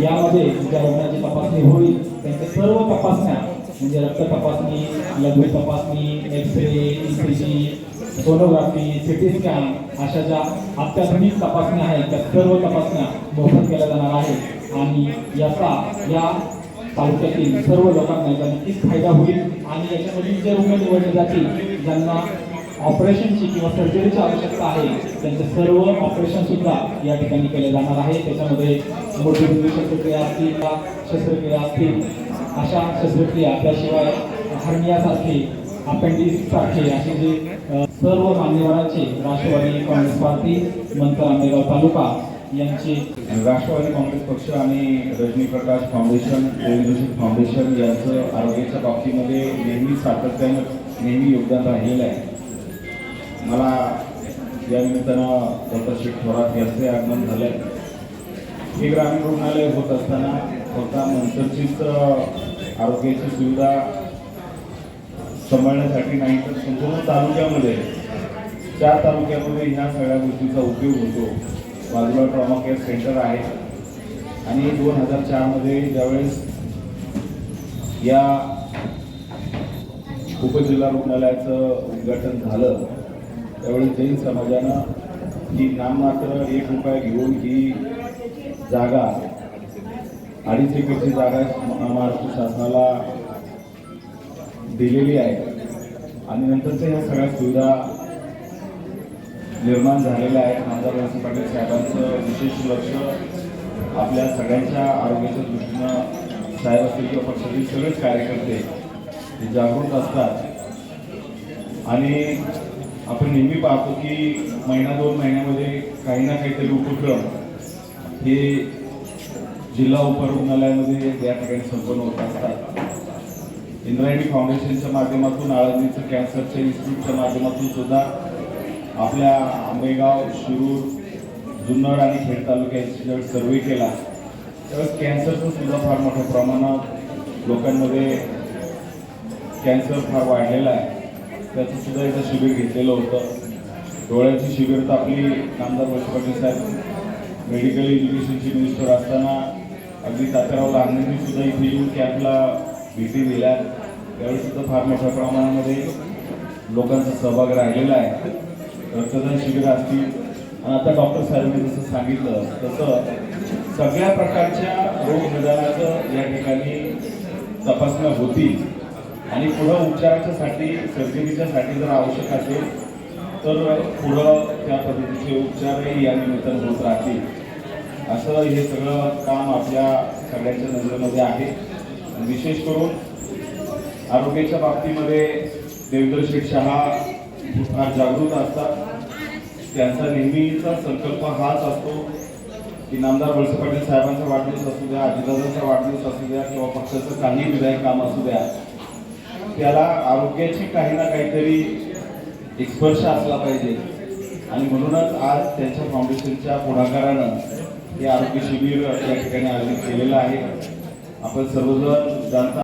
यामध्ये ज्या रुग्णाची तपासणी होईल त्यांच्या सर्व तपासण्या म्हणजे रक्त तपासणी लघवी तपासणी x-ray ECG sonography CT scan अशा ज्या अत्याधुनिक तपासण्या आहेत त्या सर्व तपासण्या मोफत केल्या जाणार आहेत. आणि याचा या तालुक्यातील सर्व लोकांना याचा नक्कीच फायदा होईल. आणि याच्यामधील जे रुग्ण निवडले जातील ज्यांना ऑपरेशनची किंवा सर्जरीची आवश्यकता आहे त्यांचे सर्व ऑपरेशन सुद्धा या ठिकाणी केले जाणार आहे. त्याच्यामध्ये मोठी शस्त्रक्रिया असतील का शस्त्रक्रिया असतील अशा शस्त्रक्रिया त्याशिवाय हर्नियासारखी अपेंडिक्स सारखे असे जे सर्व मान्यवरांचे राष्ट्रवादी काँग्रेस पार्टी मंत्र आंबेगाव तालुका यांचे राष्ट्रवादी काँग्रेस पक्ष आणि रजनी प्रकाश फाउंडेशन देवेंद्रसिंग फाउंडेशन यांचं आरोग्याच्या बाबतीमध्ये नेहमी सातत्यानं नेहमी योगदान राहिलेलं आहे. या निमित्तानं डॉक्टर शेख थोरात यांचे आगमन झालं हे ग्रामीण रुग्णालय होत असताना फक्त नंतरचीच आरोग्याची सुविधा सांभाळण्यासाठी नाही तर संपूर्ण तालुक्यामध्ये चार तालुक्यामध्ये ह्या सगळ्या गोष्टीचा उपयोग होतो. बाजूला ट्रॉमा केअर सेंटर आहे. आणि दोन हजार चारमध्ये ज्यावेळेस या उपजिल्हा रुग्णालयाचं उद्घाटन झालं त्यावेळी जैन समाजानं ही नाममात्र एक रुपया घेऊन ही जागा अडीच एकरची जागा महाराष्ट्र शासनाला दिलेली आहे. आणि नंतरच्या ह्या सगळ्या सुविधा निर्माण झालेल्या आहेत. आमदार वळसे पाटील साहेबांचं विशेष लक्ष आपल्या सगळ्यांच्या आरोग्याच्या दृष्टीनं साहेब असतील किंवा पक्षातील सगळेच कार्यकर्ते हे जागृत असतात. आणि आपण नेहमी पाहतो की महिना दोन महिन्यामध्ये काही ना काहीतरी उपक्रम हे जिल्हा उपरुग्णालयामध्ये या ठिकाणी संपन्न होत असतात. इंद्रायणी फाउंडेशनच्या माध्यमातून आळंदीचं कॅन्सरच्या इन्स्टिट्यूटच्या माध्यमातून सुद्धा आपल्या आंबेगाव शिरूर जुन्नर आणि खेड तालुक्याची जर सर्वे केला. त्यावेळेस कॅन्सरचं सुद्धा फार मोठ्या प्रमाणात लोकांमध्ये कॅन्सर फार वाढलेला आहे. त्याचं सुद्धा एकदा शिबिर घेतलेलं होतं. डोळ्याची शिबिर तर आपली नामदार वर्ष साहेब मेडिकल एज्युकेशनची मिनिस्टर असताना अगदी तात्याराव लहाननी सुद्धा इथे येऊन कॅम्पला भेटी दिल्या. त्यावेळीसुद्धा फार मोठ्या प्रमाणामध्ये लोकांचा सहभाग राहिलेला आहे. रक्तदान शिबिर असतील. आणि आता डॉक्टर साहेबांनी जसं सांगितलं तसं सगळ्या प्रकारच्या रोग निदानाचं या ठिकाणी तपासण्या होतील. आणि पुढं उपचाराच्यासाठी सर्जरीच्यासाठी जर आवश्यक असेल तर पुढं त्या पद्धतीचे उपचारही या निमित्तानं होत राहतील. असं हे सगळं काम आपल्या सगळ्यांच्या नजरेमध्ये आहे. विशेष करून आरोग्याच्या बाबतीमध्ये देवेंद्र शेठ शहा फार जागृत असतात. त्यांचा नेहमीचा संकल्प हाच असतो की नामदार वळसे पाटील साहेबांचा वाढदिवस असू द्या अजितदादांचा वाढदिवस असू द्या किंवा पक्षाचं काही विधायक काम असू द्या त्याला आरोग्याची काही ना काहीतरी एक स्पर्श असला पाहिजे. आणि म्हणूनच आज त्यांच्या फाउंडेशनच्या पुढाकारानं हे आरोग्य शिबिर या ठिकाणी आयोजित केलेलं आहे. आपण सर्वजण जाणता